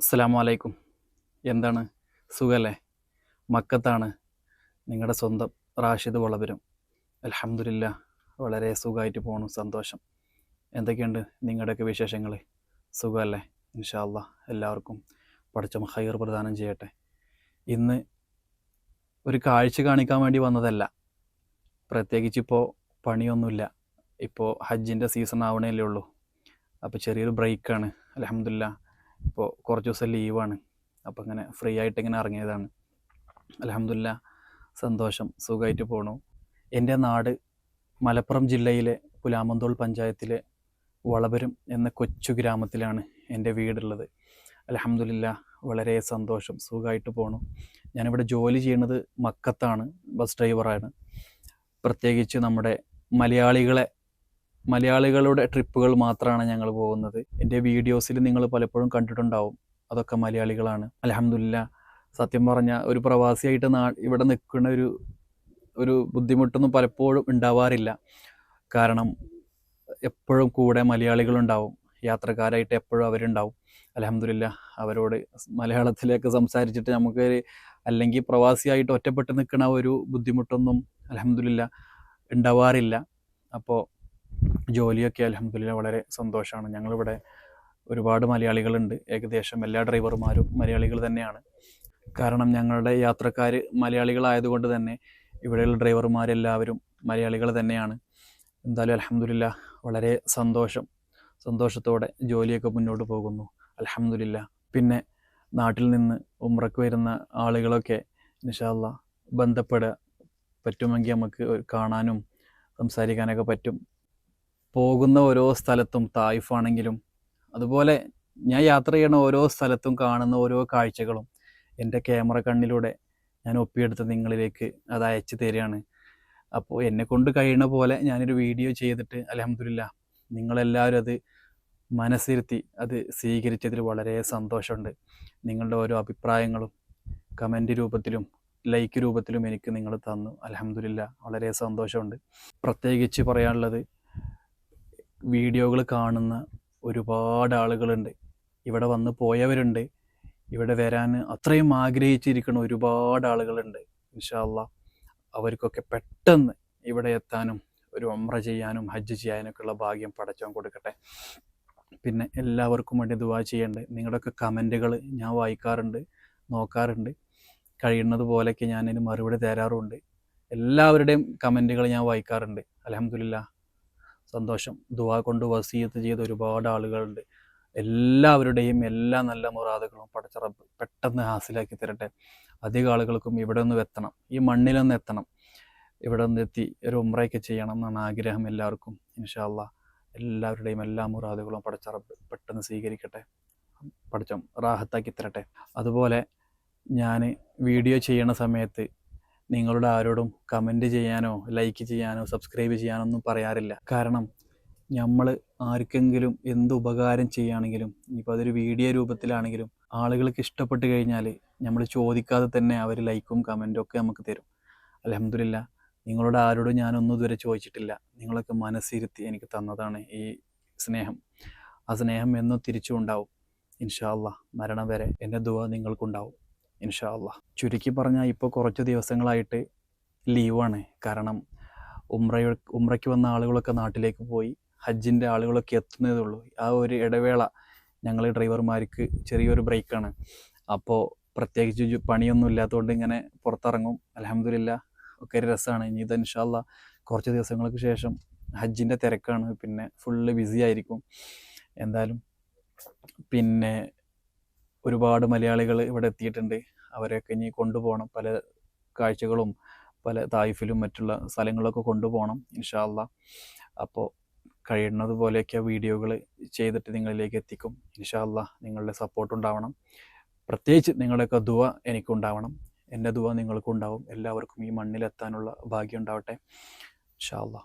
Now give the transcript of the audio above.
അസ്സലാമു അലൈക്കും എന്താണ്? സുഖല്ലേ? മക്കത്താണ് നിങ്ങളുടെ സ്വന്തം റാഷിദ് വളപുരം. അലഹമുല്ല വളരെ സുഖമായിട്ട് പോണു സന്തോഷം. എന്തൊക്കെയുണ്ട് നിങ്ങളുടെയൊക്കെ വിശേഷങ്ങൾ സുഖമല്ലേ ഇൻഷാല്ല എല്ലാവർക്കും പഠിച്ച ഹൈർ പ്രദാനം ചെയ്യട്ടെ. ഇന്ന് ഒരു കാഴ്ച കാണിക്കാൻ വേണ്ടി വന്നതല്ല. പ്രത്യേകിച്ച് ഇപ്പോൾ പണിയൊന്നുമില്ല. ഇപ്പോൾ ഹജ്ജിന്റെ സീസൺ ആവണേലേ ഉള്ളൂ. അപ്പോൾ ചെറിയൊരു ബ്രേക്കാണ്. അലഹമില്ല ഇപ്പോൾ കുറച്ച് ദിവസം ലീവാണ് അപ്പോൾ ഇങ്ങനെ ഫ്രീ ആയിട്ട് ഇങ്ങനെ ഇറങ്ങിയതാണ്. അലഹമില്ല സന്തോഷം സുഖമായിട്ട് പോണു. എന്റെ നാട് മലപ്പുറം ജില്ലയിലെ പുലാമന്തോൾ പഞ്ചായത്തിലെ വളപുരം എന്ന കൊച്ചു ഗ്രാമത്തിലാണ് എന്റെ വീടുള്ളത്. അലഹമില്ല വളരെ സന്തോഷം സുഖമായിട്ട് പോണു. ഞാനിവിടെ ജോലി ചെയ്യുന്നത് മക്കത്താണ് ബസ് ഡ്രൈവറാണ് പ്രത്യേകിച്ച് നമ്മുടെ മലയാളികളെ മലയാളികളുടെ ട്രിപ്പുകൾ മാത്രമാണ് ഞങ്ങൾ പോകുന്നത്. എന്റെ വീഡിയോസിൽ നിങ്ങൾ പലപ്പോഴും കണ്ടിട്ടുണ്ടാവും. അതൊക്കെ മലയാളികളാണ്. അലഹമില്ല സത്യം പറഞ്ഞ ഒരു പ്രവാസിയായിട്ട് നാ ഇവിടെ നിൽക്കുന്ന ഒരു ഒരു ബുദ്ധിമുട്ടൊന്നും പലപ്പോഴും ഉണ്ടാവാറില്ല. കാരണം എപ്പോഴും കൂടെ മലയാളികളുണ്ടാവും. യാത്രക്കാരായിട്ട് എപ്പോഴും അവരുണ്ടാവും. അലഹമില്ല അവരോട് മലയാളത്തിലേക്ക് സംസാരിച്ചിട്ട് നമുക്ക് അല്ലെങ്കിൽ പ്രവാസിയായിട്ട് ഒറ്റപ്പെട്ട് നിൽക്കുന്ന ഒരു ബുദ്ധിമുട്ടൊന്നും അലഹമില്ല ഉണ്ടാവാറില്ല. അപ്പോൾ ജോലിയൊക്കെ അലഹമില്ല വളരെ സന്തോഷമാണ് ഞങ്ങളിവിടെ ഒരുപാട് മലയാളികളുണ്ട്. ഏകദേശം എല്ലാ ഡ്രൈവർമാരും മലയാളികൾ തന്നെയാണ്. കാരണം ഞങ്ങളുടെ യാത്രക്കാർ മലയാളികളായതുകൊണ്ട് തന്നെ ഇവിടെയുള്ള ഡ്രൈവർമാരെല്ലാവരും മലയാളികൾ തന്നെയാണ്. എന്തായാലും അലഹമില്ല വളരെ സന്തോഷം. സന്തോഷത്തോടെ ജോലിയൊക്കെ മുന്നോട്ട് പോകുന്നു. അലഹമില്ല പിന്നെ നാട്ടിൽ നിന്ന് ഉമ്രക്ക് വരുന്ന ആളുകളൊക്കെ നിഷാല്ല ബന്ധപ്പെടുക പറ്റുമെങ്കിൽ നമുക്ക് കാണാനും സംസാരിക്കാനൊക്കെ പറ്റും. പോകുന്ന ഓരോ സ്ഥലത്തും തായിഫാണെങ്കിലും അതുപോലെ ഞാൻ യാത്ര ചെയ്യണ ഓരോ സ്ഥലത്തും കാണുന്ന ഓരോ കാഴ്ചകളും എന്റെ ക്യാമറ കണ്ണിലൂടെ ഞാൻ ഒപ്പിയെടുത്ത് നിങ്ങളിലേക്ക് അത് അയച്ചു തരികയാണ്. അപ്പോൾ എന്നെ കൊണ്ട് കഴിയുന്ന പോലെ ഞാനൊരു വീഡിയോ ചെയ്തിട്ട് അലഹമില്ല നിങ്ങളെല്ലാവരും അത് മനസ്സിരുത്തി അത് സ്വീകരിച്ചതിൽ വളരെ സന്തോഷമുണ്ട്. നിങ്ങളുടെ ഓരോ അഭിപ്രായങ്ങളും കമന്റ് രൂപത്തിലും ലൈക്ക് രൂപത്തിലും എനിക്ക് നിങ്ങൾ തന്നു. അലഹമില്ല വളരെ സന്തോഷമുണ്ട്. പ്രത്യേകിച്ച് പറയാനുള്ളത് വീഡിയോകൾ കാണുന്ന ഒരുപാട് ആളുകളുണ്ട്. ഇവിടെ വന്ന് പോയവരുണ്ട്. ഇവിടെ വരാൻ അത്രയും ആഗ്രഹിച്ചിരിക്കുന്ന ഒരുപാട് ആളുകളുണ്ട് ഇൻഷാല്ല അവർക്കൊക്കെ പെട്ടെന്ന് ഇവിടെ എത്താനും ഒരു ഒമ്ര ചെയ്യാനും ഹജ്ജ് ചെയ്യാനൊക്കെയുള്ള ഭാഗ്യം പടച്ചവൻ കൊടുക്കട്ടെ. പിന്നെ എല്ലാവർക്കും വേണ്ടി ദുവാ ചെയ്യേണ്ടത് നിങ്ങളുടെയൊക്കെ കമന്റുകൾ ഞാൻ വായിക്കാറുണ്ട് നോക്കാറുണ്ട്. കഴിയുന്നത് പോലെയൊക്കെ ഞാനതിന് മറുപടി തരാറുമുണ്ട് എല്ലാവരുടെയും കമന്റുകൾ ഞാൻ വായിക്കാറുണ്ട്. അലഹമില്ല സന്തോഷം. ദുവാ കൊണ്ട് വസീയത്ത് ചെയ്ത ഒരുപാട് ആളുകളുണ്ട്. എല്ലാവരുടെയും എല്ലാ നല്ല മുറാദുകളും പടച്ചറബ് പെട്ടെന്ന് ഹാസിലാക്കി തരട്ടെ. അധികം ആളുകൾക്കും ഇവിടെ നിന്ന് എത്തണം. ഈ മണ്ണിൽ മണ്ണിലൊന്ന് എത്തണം. ഇവിടെ നിന്ന് എത്തി ഒരു ഉമ്രയൊക്കെ ചെയ്യണം എന്നാണ് ആഗ്രഹം എല്ലാവർക്കും. ഇൻഷാല്ല എല്ലാവരുടെയും എല്ലാ മുറാദുകളും പടച്ചറബ് പെട്ടെന്ന് സ്വീകരിക്കട്ടെ. പഠിച്ചം റാഹത്താക്കി തരട്ടെ. അതുപോലെ ഞാൻ വീഡിയോ ചെയ്യണ സമയത്ത് നിങ്ങളുടെ ആരോടും കമന്റ് ചെയ്യാനോ ലൈക്ക് ചെയ്യാനോ സബ്സ്ക്രൈബ് ചെയ്യാനോ ഒന്നും പറയാറില്ല. കാരണം നമ്മൾ ആർക്കെങ്കിലും എന്ത് ഉപകാരം ചെയ്യുകയാണെങ്കിലും ഇപ്പോൾ അതൊരു വീഡിയോ രൂപത്തിലാണെങ്കിലും ആളുകൾക്ക് ഇഷ്ടപ്പെട്ട് കഴിഞ്ഞാൽ നമ്മൾ ചോദിക്കാതെ തന്നെ അവർ ലൈക്കും കമന്റും ഒക്കെ നമുക്ക് തരും. അലഹമില്ല നിങ്ങളോട് ആരോടും ഞാനൊന്നും ഇതുവരെ ചോദിച്ചിട്ടില്ല. നിങ്ങളൊക്കെ മനസ്സിരുത്തി എനിക്ക് തന്നതാണ് ഈ സ്നേഹം. ആ സ്നേഹം എന്നും തിരിച്ചും ഉണ്ടാവും. ഇൻഷാ അല്ലാ മരണം വരെ എന്റെ ദുവ നിങ്ങൾക്കുണ്ടാവും. ഇൻഷാ അല്ലാ ചുരുക്കി പറഞ്ഞാൽ ഇപ്പോൾ കുറച്ച് ദിവസങ്ങളായിട്ട് ലീവാണ്. കാരണം ഉമ്ര ഉമ്രയ്ക്ക് വന്ന ആളുകളൊക്കെ നാട്ടിലേക്ക് പോയി ഹജ്ജിന്റെ ആളുകളൊക്കെ എത്തുന്നതേ ഉള്ളൂ ആ ഒരു ഇടവേള ഞങ്ങൾ ഡ്രൈവർമാർക്ക് ചെറിയൊരു ബ്രേക്കാണ്. അപ്പോൾ പ്രത്യേകിച്ച് പണിയൊന്നും ഇല്ലാത്തതുകൊണ്ട് ഇങ്ങനെ പുറത്തിറങ്ങും. അലഹമില്ല ഒക്കെ ഒരു രസമാണ് ഇനി ഇത് ഇൻഷാല്ല കുറച്ച് ദിവസങ്ങൾക്ക് ശേഷം ഹജ്ജിന്റെ തിരക്കാണ്. പിന്നെ ഫുള്ള് ബിസി ആയിരിക്കും. എന്തായാലും പിന്നെ ഒരുപാട് മലയാളികൾ ഇവിടെ എത്തിയിട്ടുണ്ട്. അവരെയൊക്കെ ഇനി കൊണ്ടുപോകണം. പല കാഴ്ചകളും പല തായിഫിലും മറ്റുള്ള സ്ഥലങ്ങളൊക്കെ കൊണ്ടുപോകണം ഇൻഷാല്ല അപ്പോൾ കഴിയുന്നത് പോലെയൊക്കെ വീഡിയോകൾ ചെയ്തിട്ട് നിങ്ങളിലേക്ക് എത്തിക്കും. ഇൻഷാല്ല നിങ്ങളുടെ സപ്പോർട്ട് ഉണ്ടാവണം. പ്രത്യേകിച്ച് നിങ്ങളുടെയൊക്കെ ദുവ എനിക്കുണ്ടാവണം. എന്റെ ദുവ നിങ്ങൾക്കുണ്ടാവും. എല്ലാവർക്കും ഈ മണ്ണിലെത്താനുള്ള ഭാഗ്യം ഉണ്ടാവട്ടെ. ഇൻഷാല്ല